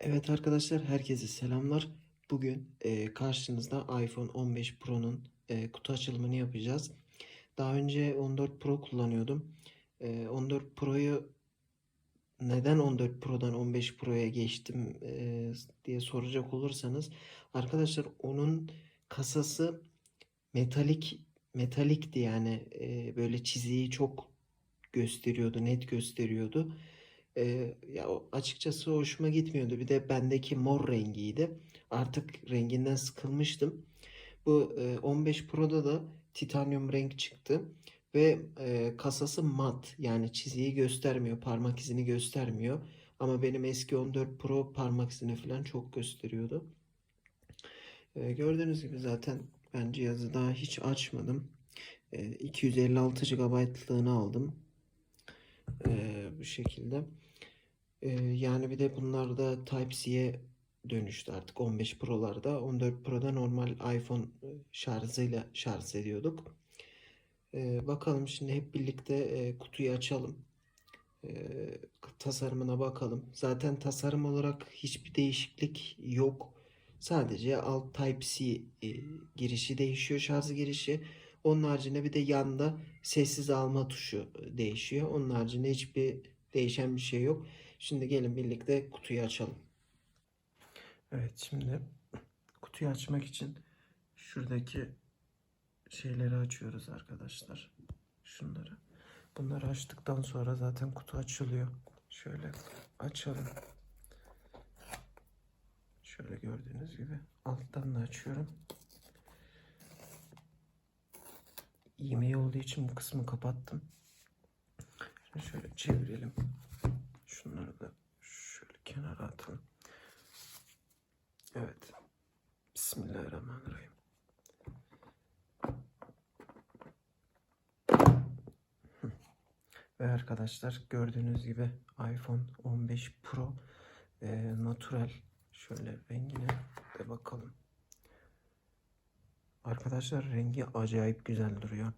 Evet arkadaşlar herkese selamlar. Bugün e, karşınızda iPhone 15 Pro'nun e, kutu açılımını yapacağız. Daha önce 14 Pro kullanıyordum. E, 14 Pro'yu neden 14 Pro'dan 15 Pro'ya geçtim e, diye soracak olursanız arkadaşlar onun kasası metalik metalikti yani e, böyle çiziyi çok gösteriyordu, net gösteriyordu. Ee, ya açıkçası hoşuma gitmiyordu. Bir de bendeki mor rengiydi. Artık renginden sıkılmıştım. Bu e, 15 Pro'da da titanyum renk çıktı ve e, kasası mat yani çiziyi göstermiyor, parmak izini göstermiyor. Ama benim eski 14 Pro parmak izini falan çok gösteriyordu. E, gördüğünüz gibi zaten ben cihazı daha hiç açmadım. E, 256 GB'lığını aldım. E, bu şekilde. Yani bir de bunlar da Type-C'ye dönüştü artık 15 Pro'larda. 14 Pro'da normal iPhone e, şarjıyla şarj ediyorduk. Ee, bakalım şimdi hep birlikte e, kutuyu açalım. Ee, tasarımına bakalım. Zaten tasarım olarak hiçbir değişiklik yok. Sadece alt Type-C e, girişi değişiyor, şarj girişi. Onun haricinde bir de yanda sessiz alma tuşu e, değişiyor. Onun haricinde hiçbir değişen bir şey yok. Şimdi gelin birlikte kutuyu açalım. Evet şimdi kutuyu açmak için şuradaki şeyleri açıyoruz arkadaşlar. Şunları. Bunları açtıktan sonra zaten kutu açılıyor. Şöyle açalım. Şöyle gördüğünüz gibi alttan da açıyorum. İğme olduğu için bu kısmı kapattım. Şimdi şöyle çevirelim. Şunları da şöyle kenara atalım. Evet. Bismillahirrahmanirrahim. Ve arkadaşlar gördüğünüz gibi iPhone 15 Pro e, natural şöyle rengine de bakalım. Arkadaşlar rengi acayip güzel duruyor.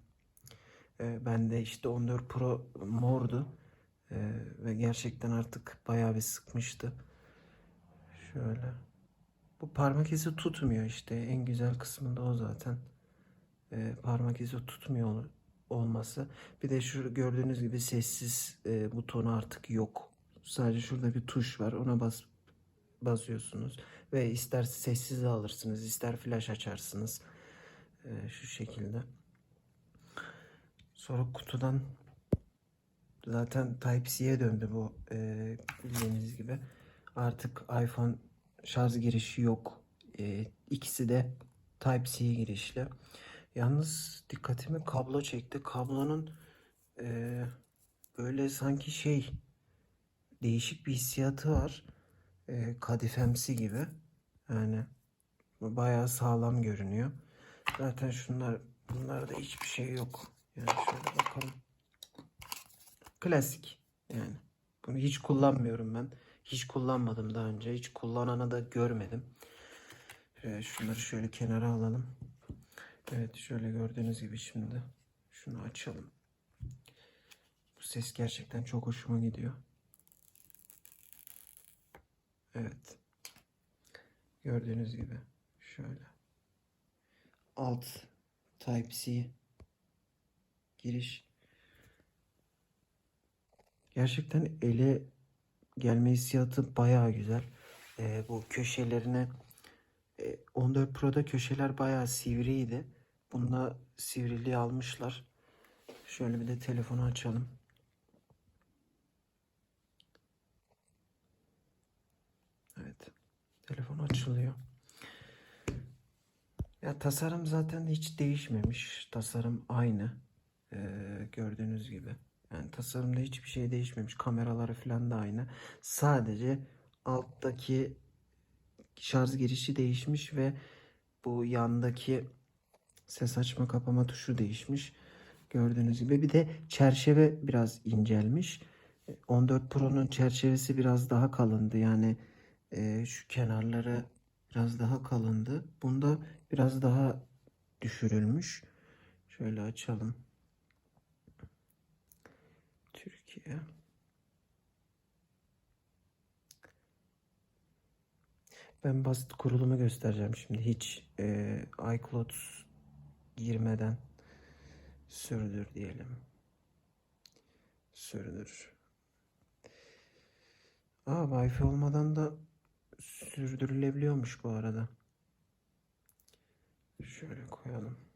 E, ben de işte 14 Pro mordu. E, ve gerçekten artık bayağı bir sıkmıştı. Şöyle. Bu parmak izi tutmuyor işte. En güzel kısmında o zaten. E, parmak izi tutmuyor ol- olması. Bir de şu gördüğünüz gibi sessiz e, butonu artık yok. Sadece şurada bir tuş var. Ona bas basıyorsunuz ve ister sessize alırsınız, ister flash açarsınız. E, şu şekilde. Sonra kutudan zaten Type-C'ye döndü bu e, bildiğiniz gibi. Artık iPhone şarj girişi yok. E, ikisi de Type-C girişli. Yalnız dikkatimi kablo çekti. Kablonun e, böyle sanki şey değişik bir hissiyatı var. E, kadifemsi gibi. Yani bayağı sağlam görünüyor. Zaten şunlar bunlarda hiçbir şey yok. Yani şöyle bakalım. Klasik yani. Bunu hiç kullanmıyorum ben. Hiç kullanmadım daha önce. Hiç kullananı da görmedim. Şöyle şunları şöyle kenara alalım. Evet şöyle gördüğünüz gibi şimdi şunu açalım. Bu ses gerçekten çok hoşuma gidiyor. Evet. Gördüğünüz gibi şöyle. Alt Type-C giriş. Gerçekten ele gelme hissiyatı bayağı güzel. Ee, bu köşelerine e, 14 Pro'da köşeler bayağı sivriydi. Bunda sivriliği almışlar. Şöyle bir de telefonu açalım. Evet. Telefon açılıyor. Ya tasarım zaten hiç değişmemiş. Tasarım aynı. Ee, gördüğünüz gibi. Yani tasarımda hiçbir şey değişmemiş. Kameraları falan da aynı. Sadece alttaki şarj girişi değişmiş ve bu yandaki ses açma kapama tuşu değişmiş. Gördüğünüz gibi bir de çerçeve biraz incelmiş. E, 14 Pro'nun çerçevesi biraz daha kalındı. Yani e, şu kenarları biraz daha kalındı. Bunda biraz daha düşürülmüş. Şöyle açalım. Türkiye. Ben basit kurulumu göstereceğim şimdi. Hiç e, iCloud girmeden sürdür diyelim. Sürdür. Aa Wi-Fi olmadan da sürdürülebiliyormuş bu arada. Şöyle koyalım.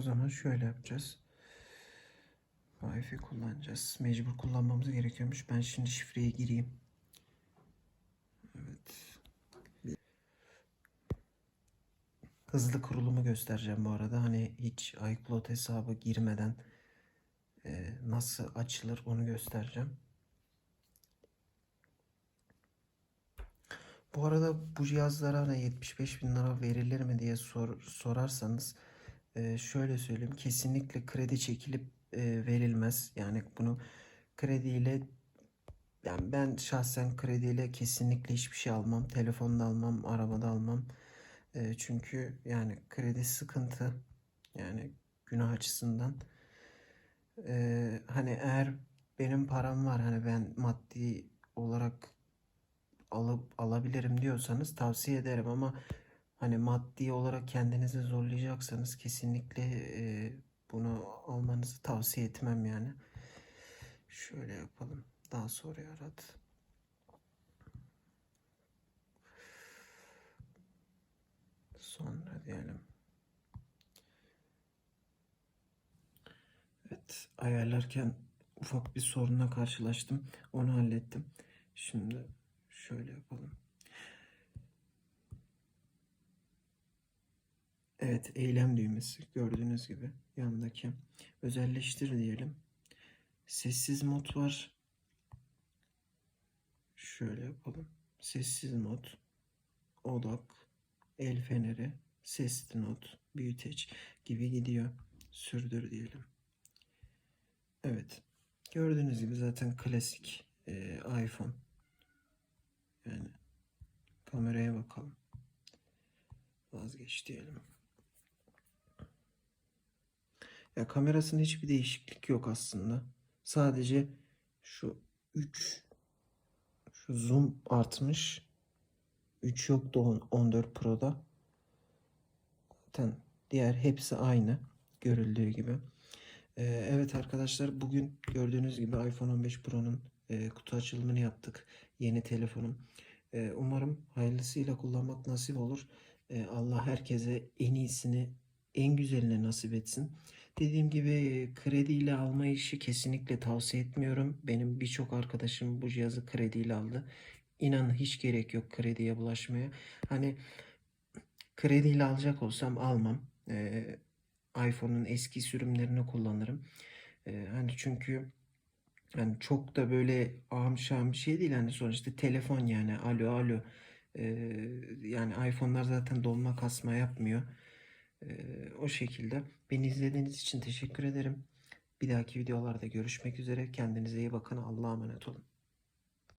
O zaman şöyle yapacağız. Wi-Fi kullanacağız. Mecbur kullanmamız gerekiyormuş. Ben şimdi şifreye gireyim. Evet. Hızlı kurulumu göstereceğim bu arada. Hani hiç iCloud hesabı girmeden e, nasıl açılır onu göstereceğim. Bu arada bu cihazlara hani 75 bin lira verilir mi diye sor, sorarsanız e, şöyle söyleyeyim. Kesinlikle kredi çekilip e, verilmez. Yani bunu krediyle yani ben şahsen krediyle kesinlikle hiçbir şey almam. Telefonda almam, arabada almam. E, çünkü yani kredi sıkıntı. Yani günah açısından. E, hani eğer benim param var hani ben maddi olarak alıp alabilirim diyorsanız tavsiye ederim ama hani maddi olarak kendinizi zorlayacaksanız kesinlikle e, bunu almanızı tavsiye etmem yani. Şöyle yapalım. Daha sonra arat. Sonra diyelim. Evet, ayarlarken ufak bir sorunla karşılaştım. Onu hallettim. Şimdi şöyle yapalım. Evet, eylem düğmesi gördüğünüz gibi yanındaki. Özelleştir diyelim. Sessiz mod var. Şöyle yapalım. Sessiz mod, odak, el feneri, sesli not, büyüteç gibi gidiyor. Sürdür diyelim. Evet. Gördüğünüz gibi zaten klasik e, iPhone. Yani kameraya bakalım. Vazgeç diyelim. Ya kamerasında hiçbir değişiklik yok aslında. Sadece şu 3 şu zoom artmış. 3 yoktu on- 14 Pro'da. Zaten diğer hepsi aynı görüldüğü gibi. Ee, evet arkadaşlar bugün gördüğünüz gibi iPhone 15 Pro'nun e, kutu açılımını yaptık. Yeni telefonum. Ee, umarım hayırlısıyla kullanmak nasip olur. Ee, Allah herkese en iyisini, en güzelini nasip etsin. Dediğim gibi krediyle alma işi kesinlikle tavsiye etmiyorum. Benim birçok arkadaşım bu cihazı krediyle aldı. İnan hiç gerek yok krediye bulaşmaya. Hani krediyle alacak olsam almam. Ee, iPhone'un eski sürümlerini kullanırım. Ee, hani çünkü yani çok da böyle şahım bir şey değil. Hani sonuçta telefon yani. Alo alo. Ee, yani iPhone'lar zaten dolma kasma yapmıyor. O şekilde. Beni izlediğiniz için teşekkür ederim. Bir dahaki videolarda görüşmek üzere. Kendinize iyi bakın. Allah'a emanet olun.